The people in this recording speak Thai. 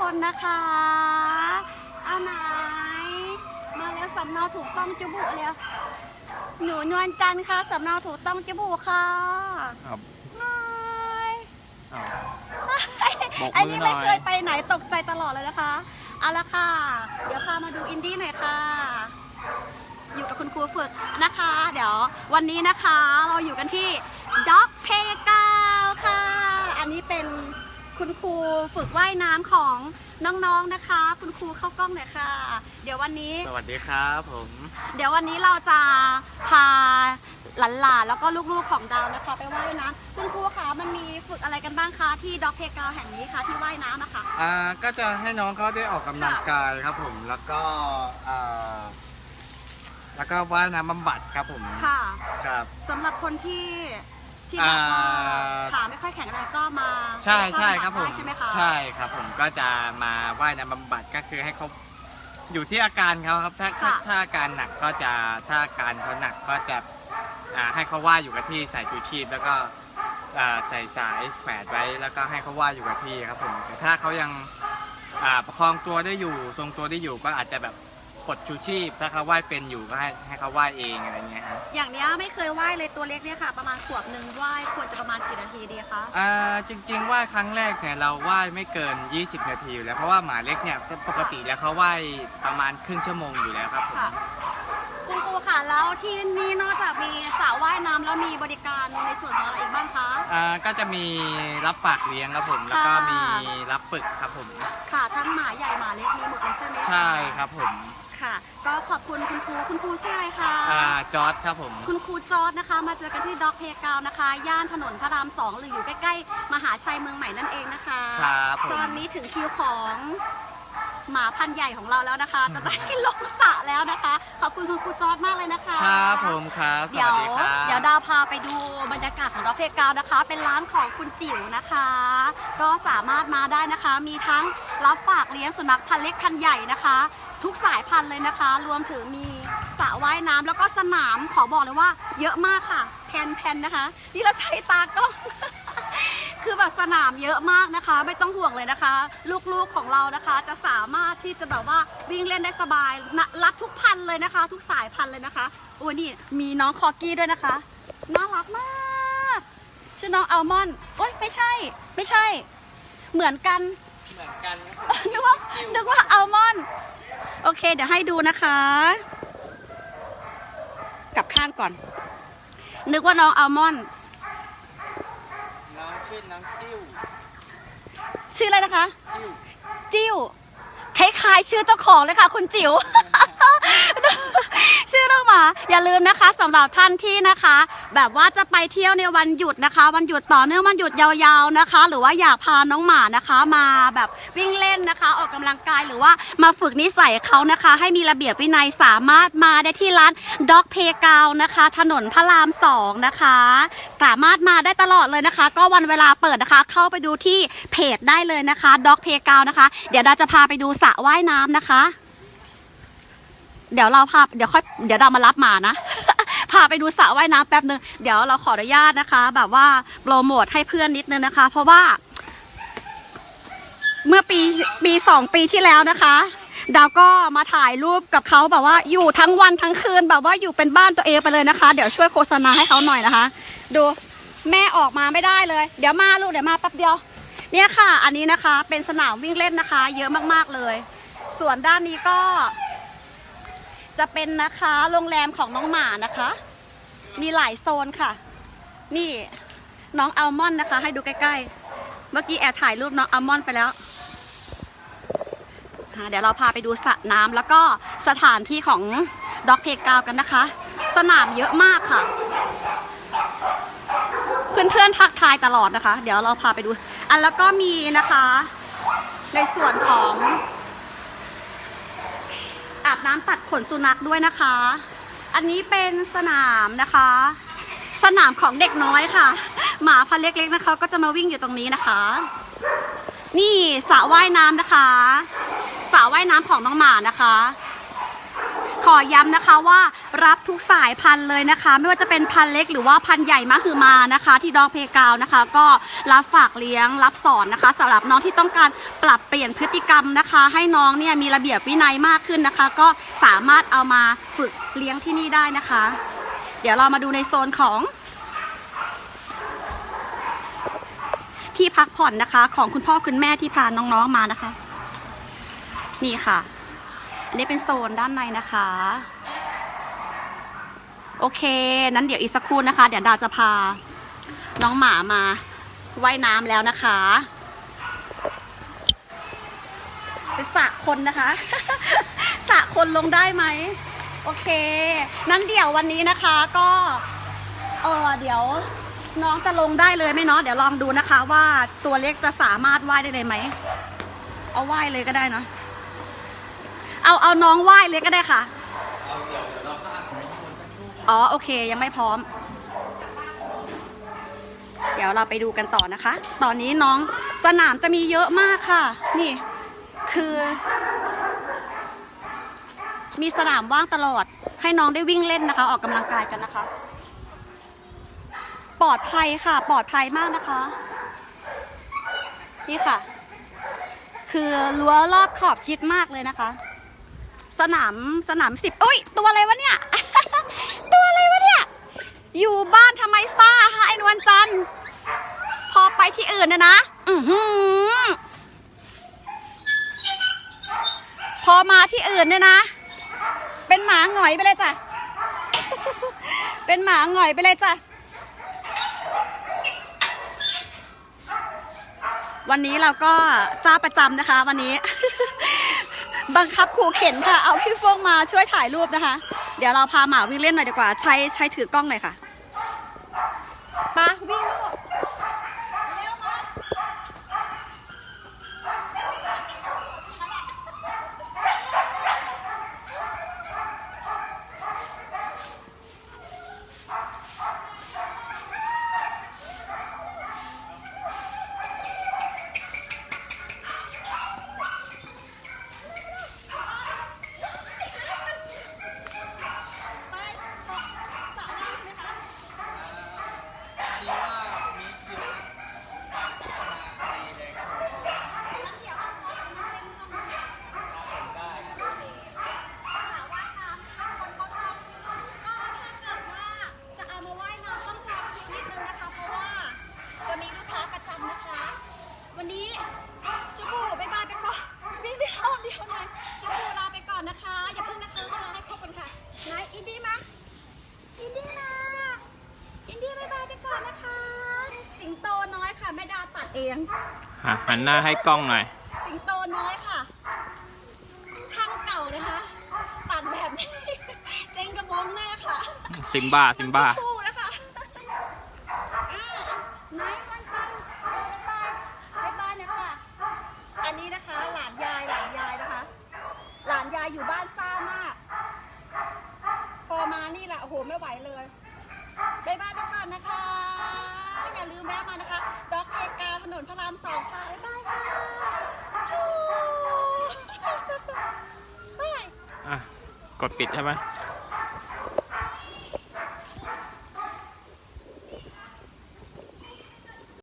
คนนะคะ เอาไหน มาแล้วสำเนาถูกต้องจุบุแล้ว หนูนวลจันทร์ค่ะสำเนาถูกต้องจุบุค่ะครับนายอ้าว บอกอันมืนี้อหน่ไม่อยเคยไปไหนตกใจตลอดเลยนะคะ เอาละค่ะ เดี๋ยวพามาดูอินดี้หน่อยค่ะ อยู่กับคุณครูฝึกนะคะ เดี๋ยววันนี้นะคะเราอยู่กันที่ด็อกเพกาวค่ะ อันนี้เป็น คุณครูฝึกว่ายน้ำของน้องๆนะคะ คุณครูเข้ากล้องหน่อยค่ะ เดี๋ยววันนี้ สวัสดีครับผม เดี๋ยววันนี้เราจะพาหลานๆแล้วก็ลูกๆของดาวนะคะ ไปว่ายน้ำคุณครูคะมันมีฝึกอะไรกันบ้างคะที่ด็อกเพกาวแห่งนี้คะที่ว่ายน้ำนะคะ อ่าก็จะให้น้องเขาได้ออกกำลังกายครับผมแล้วก็อ่าแล้วก็ว่ายน้ำบำบัดครับผมค่ะครับสำหรับคนที่ ที่แบบว่าอ่า ขาไม่ค่อยแข็งแรงก็มาใช่ใช่ครับผมได้ใช่ไหมคะใช่ครับผมก็จะมาว่ายน้ำบำบัดก็คือให้เขาอยู่ที่อาการเขาครับถ้าถ้าถ้าอาการหนักก็จะถ้าอาการเขาหนักก็จะอ่าให้เขาว่ายอยู่กับที่ใส่ชูชีพแล้วก็อ่าใส่สายแขวนไว้แล้วก็ให้เขาว่ายอยู่กับที่ครับผมแต่ถ้าเขายังอ่าประคองตัวได้อยู่ทรงตัวได้อยู่ก็อาจจะแบบ กดชูชีพถ้าเขาว่ายเป็นอยู่ก็ให้ให้เขาว่ายเองอะไรเงี้ยครับอย่างเนี้ยไม่เคยว่ายเลยตัวเล็กเนี่ยค่ะ ประมาณขวบหนึ่งว่ายควรจะประมาณกี่นาทีดีคะอ่าจริงๆว่ายครั้งแรกเนี่ยเราว่ายไม่เกิน 20 นาทีอยู่แล้วเพราะว่าหมาเล็กเนี่ยปกติแล้วเขาว่ายประมาณครึ่งชั่วโมงอยู่แล้วครับผมค่ะ คุณครูค่ะแล้วที่นี่นอกจากมีสระว่ายน้ำแล้วมีบริการในส่วนของอะไรอีกบ้างคะ อ่าก็จะมีรับฝากเลี้ยงครับผม แล้วก็ค่ะ มีรับฝึกครับผม ค่ะทั้งหมาใหญ่หมาเล็กมีหมดเลยใช่ไหมคะ ใช่ครับผม ค่ะ ก็ขอบคุณคุณครูคุณครูชื่ออะไรคะอ่าจอร์ดครับผม คุณครูจอร์ดนะคะ มาเจอกันที่ด็อกเพกาวนะคะ ย่านถนนพระรามสองหรืออยู่ใกล้ๆ มหาชัยเมืองใหม่นั่นเองนะคะครับผม ตอนนี้ถึงคิวของหมาพันธุ์ใหญ่ของเราแล้วนะคะจะได้ลงสระแล้วนะคะ ขอบคุณคุณครูจอร์ดมากเลยนะคะ ครับผมครับ สเดี๋ยวัวสดีครับ เดี๋ยวดาวพาไปดูบรรยากาศของด็อกเพกาวนะคะ เป็นร้านของคุณจิ๋วนะคะ ก็สามารถมาได้นะคะ มีทั้งรับฝากเลี้ยงสุนัขพันธุ์เล็กพันธุ์ใหญ่นะคะ ทุกสายพันธุ์เลยนะคะ รวมถึงมีสระว่ายน้ำแล้วก็สนามขอบอกเลยว่า เยอะมากค่ะแพนๆนะคะที่เราใช้ตากล้อง คือแบบสนามเยอะมากนะคะ ไม่ต้องห่วงเลยนะคะ ลูกๆของเรานะคะ จะสามารถที่จะแบบว่าวิ่งเล่นได้สบายนะรับทุกพันธุ์เลยนะคะ ทุกสายพันธุ์เลยนะคะโอ้ยนี่มีน้องคอกี้ด้วยนะคะน่ารักมากชื่อน้องอัลมอนด์โอ๊ยไม่ใช่ ไม่ใช่ เหมือนกัน เหมือนกัน นึกว่านึกว่าอัลมอนด์ โอเค เดี๋ยวให้ดูนะคะ กลับข้างก่อน นึกว่าน้องอัลมอนด์น้องชื่อน้องจิ้วชื่ออะไรนะคะ จิ้ว จิ๋วคล้ายๆชื่อเจ้าของเลยค่ะ คุณจิ๋ว ชื่อน้องหมาอย่าลืมนะคะสำหรับท่านที่นะคะ แบบว่าจะไปเที่ยวในวันหยุดนะคะ วันหยุดต่อเนื่องวันหยุดยาวๆนะคะ หรือว่าอยากพาน้องหมานะคะมาแบบวิ่งเล่นนะคะ ออกกำลังกายหรือว่ามาฝึกนิสัยเขานะคะ ให้มีระเบียบวินัยสามารถมาได้ที่ร้านด็อกเพกาวนะคะ ถนนพระรามสองนะคะ สามารถมาได้ตลอดเลยนะคะ ก็วันเวลาเปิดนะคะ เข้าไปดูที่เพจได้เลยนะคะด็อกเพกาวนะคะ เดี๋ยวเราจะพาไปดูสระว่ายน้ำนะคะ เดี๋ยวเราพาเดี๋ยวค่อยเดี๋ยวเรามารับหมานะ พาไปดูสระว่ายน้ำแป๊บนึง เดี๋ยวเราขออนุญาตนะคะ แบบว่าโปรโมทให้เพื่อนนิดนึงนะคะ เพราะว่า เมื่อปีปีสองปีที่แล้วนะคะ ดาวก็มาถ่ายรูปกับเขาแบบว่าอยู่ทั้งวันทั้งคืนแบบว่าอยู่เป็นบ้านตัวเองไปเลยนะคะ เดี๋ยวช่วยโฆษณาให้เขาหน่อยนะคะ ดูแม่ออกมาไม่ได้เลย เดี๋ยวมาลูกเดี๋ยวมาแป๊บเดียว เนี่ยค่ะ อันนี้นะคะเป็นสนามวิ่งเล่นนะคะ เยอะมากๆเลย ส่วนด้านนี้ก็ จะเป็นนะคะโรงแรมของน้องหมานะคะ มีหลายโซนค่ะ นี่น้องอัลมอนด์นะคะ ให้ดูใกล้ๆ เมื่อกี้แอบถ่ายรูปน้องอัลมอนด์ไปแล้วเดี๋ยวเราพาไปดูสระน้ำแล้วก็สถานที่ของด็อกเพกาวกันนะคะ สนามเยอะมากค่ะ เพื่อนๆทักทายตลอดนะคะ เดี๋ยวเราพาไปดู อันแล้วก็มีนะคะ ในส่วนของ บน้ำตัดขนสุนัขด้วยนะคะ อันนี้เป็นสนามนะคะ สนามของเด็กน้อยค่ะ หมาพันธุ์เล็กๆนะคะก็จะมาวิ่งอยู่ตรงนี้นะคะ นี่สระว่ายน้ำนะคะสระว่ายน้ำของน้องหมานะคะ ขอย้ำนะคะว่ารับทุกสายพันธุ์เลยนะคะ ไม่ว่าจะเป็นพันธุ์เล็กหรือว่าพันธุ์ใหญ่มากคือมานะคะ ที่ดอกเพกาวนะคะ ก็รับฝากเลี้ยงรับสอนนะคะสำหรับน้องที่ต้องการปรับเปลี่ยนพฤติกรรมนะคะ ให้น้องเนี่ยมีระเบียบวินัยมากขึ้นนะคะ ก็สามารถเอามาฝึกเลี้ยงที่นี่ได้นะคะ เดี๋ยวเรามาดูในโซนของที่พักผ่อนนะคะ ของคุณพ่อคุณแม่ที่พาน้องๆมานะคะ นี่ค่ะ อันนี้เป็นโซนด้านในนะคะ โอเค นั้นเดี๋ยวอีกสักครู่นะคะ เดี๋ยวดาจะพา น้องหมามาว่ายน้ำแล้วนะคะเป็นสระคนนะคะสระคนลงได้ไหม โอเค นั้นเดี๋ยววันนี้นะคะก็เออเดี๋ยวน้องจะลงได้เลยไหมเนาะเดี๋ยวลองดูนะคะ ว่าตัวเล็กจะสามารถว่ายได้เลยไหม เอาว่ายเลยก็ได้เนาะ เอาเอาน้องว่ายเลยก็ได้ค่ะ อ๋อโอเคยังไม่พร้อม เดี๋ยวเราไปดูกันต่อนะคะ ตอนนี้น้องสนามจะมีเยอะมากค่ะ นี่ คือ มีสนามว่างตลอด ให้น้องได้วิ่งเล่นนะคะ ออกกำลังกายกันนะคะ ปลอดภัยค่ะ ปลอดภัยมากนะคะ นี่ค่ะ คือรั้วรอบขอบชิดมากเลยนะคะ สนามสนามสิบอุ้ยตัวอะไรวะเนี่ย ตัวอะไรวะเนี่ย อยู่บ้านทำไมซ่าฮะไอ้นวลจันทร์พอไปที่อื่นนะนะ อือหือ พอมาที่อื่นเนี่ยนะ เป็นหมาหงอยไปเลยจ้ะ เป็นหมาหงอยไปเลยจ้ะ วันนี้เราก็เจ้าประจำนะคะ วันนี้ บังคับขู่เข็นค่ะ เอาพี่ฟงมาช่วยถ่ายรูปนะคะ เดี๋ยวเราพาหมาวิ่งเล่นหน่อยดีกว่า ใช้ใช้ถือกล้องหน่อยค่ะ มาวิ่งลูกเร็วมา ไปขอสระน้ำไหมคะ ดีว่ามีคิวการสัมมนาพอดีเลยครับ งั้นเดี๋ยวเอาขอสระน้ำเล่นห้องนะคะ ได้ครับ สระว่ายน้ำที่คนเขาจองคิวก็ถ้าเกิดว่าจะเอามาว่ายน้ำต้องจองคิวนิดนึงนะคะ เพราะว่าจะมีลูกค้าประจำนะคะ วันนี้จูบูบายบายไปก่อนวิ่งเดียวเดียวหน่อยจูบูลาไปก่อนนะคะ อย่าเพิ่งนะคะเวลาให้ครบกันค่ะนายอินดี้มาอินดี้มาอินดี้บายบายไปก่อนนะคะ สิงโตน้อยค่ะแม่ดาตัด เองอะหันหน้าให้กล้องหน่อย สิงโตน้อยค่ะ ช่างเก่านะคะตัดแบบนี้ เจ๊งกระบองหน้าค่ะซิมบ้าซิมบ้า คู่นะคะอ่าไหนมันไปบายบายบายเนี่ยค่ะอันนี้นะคะ หลานยายหลานยายนะคะ หลานยายอยู่บ้านซ่ามาก พอมานี่แหละโอ้โหไม่ไหวเลย นพระรามสองค่ะบ๊ายบายค่ะอะ กดปิดใช่ไหม